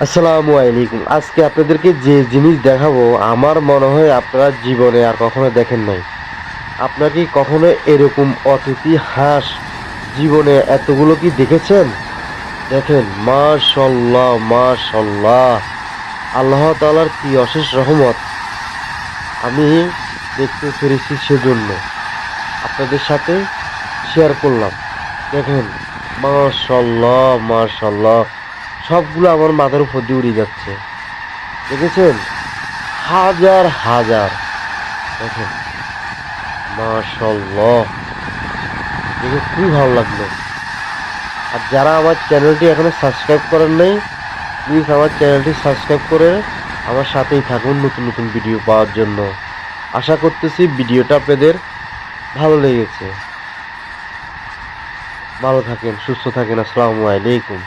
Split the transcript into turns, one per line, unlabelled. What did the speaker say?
আসসালামু আলাইকুম। আজকে আপনাদেরকে যে জিনিস দেখাবো, আমার মনে হয় আপনারা জীবনে আর কখনো দেখেন নাই। আপনারা কি কখনো এরকম অতিথি হাঁস জীবনে এতগুলো কি দেখেছেন? দেখেন, মাশাল্লাহ মাশাল্লাহ। আল্লাহ তাআলার কি অশেষ রহমত। আমি দেখতে পেরেছি সেজন্য। আপনাদের সাথে শেয়ার করলাম। দেখেন, মাশাল্লাহ মাশাল্লাহ। সবগুলো আমার মাথার উপর দিয়ে উড়ে যাচ্ছে। দেখেছেন? হাজার হাজার। দেখেন। মাশাল্লাহ দেখে খুবই ভালো লাগল। আর যারা আমার চ্যানেলটি এখনও সাবস্ক্রাইব করেন নাই, প্লিজ আমার চ্যানেলটি সাবস্ক্রাইব করে আমার সাথেই থাকুন নতুন নতুন ভিডিও পাওয়ার জন্য। আশা করতেছি ভিডিওটা আপনাদের ভালো লেগেছে। ভালো থাকেন, সুস্থ থাকেন। আসসালামু আলাইকুম।